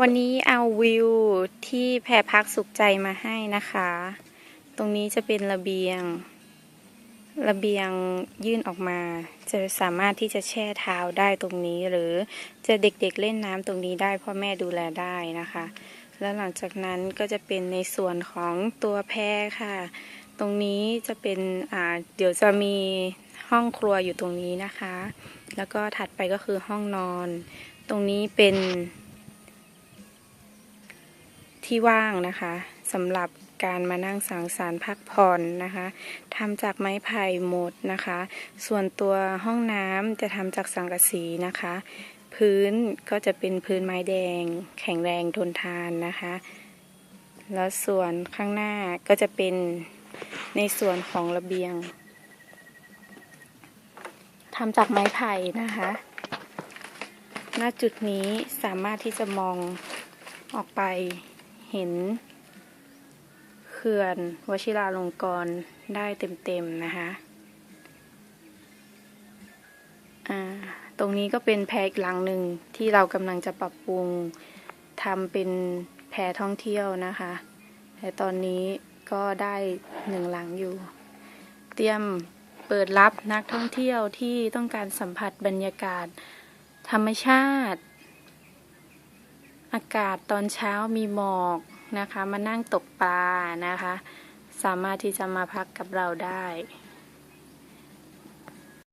วันนี้เอาวิวที่แพรพักสุขใจมาให้นะคะ ตรงนี้จะเป็นระเบียง ระเบียงยื่นออกมา จะสามารถที่จะแช่เท้าได้ตรงนี้ หรือจะเด็กๆเล่นน้ำตรงนี้ได้พ่อแม่ดูแลได้นะคะ แล้วหลังจากนั้นก็จะเป็นในส่วนของตัวแพรค่ะ ตรงนี้จะเป็นอ่าเดี๋ยวจะมีห้องครัวอยู่ตรงนี้นะคะ แล้วก็ถัดไปก็คือห้องนอน ตรงนี้เป็น ที่ว่างนะคะสำหรับการมานั่งสังสรรค์พักผ่อนนะคะทำจากไม้ไผ่หมดนะคะ ส่วนตัวห้องน้ำจะทำจากสังกะสีนะคะ พื้นก็จะเป็นพื้นไม้แดง แข็งแรงทนทานนะคะ แล้วส่วนข้างหน้าก็จะเป็นในส่วนของระเบียงทำจากไม้ไผ่นะคะ ณ จุดนี้สามารถที่จะมองออกไป เห็นเขื่อนวชิราลงกรณ์ได้เต็มๆนะคะตรงนี้ก็เป็นแพอีกหลังหนึ่งที่เรากำลังจะปรับปรุงทำเป็นแพท่องเที่ยวนะคะ แต่ตอนนี้ก็ได้หนึ่งหลังอยู่ เตรียมเปิดรับนักท่องเที่ยวที่ต้องการสัมผัสบรรยากาศ ธรรมชาติ อากาศตอนเช้ามีหมอก นะคะ มานั่งตกปลานะคะ สามารถที่จะมาพักกับเราได้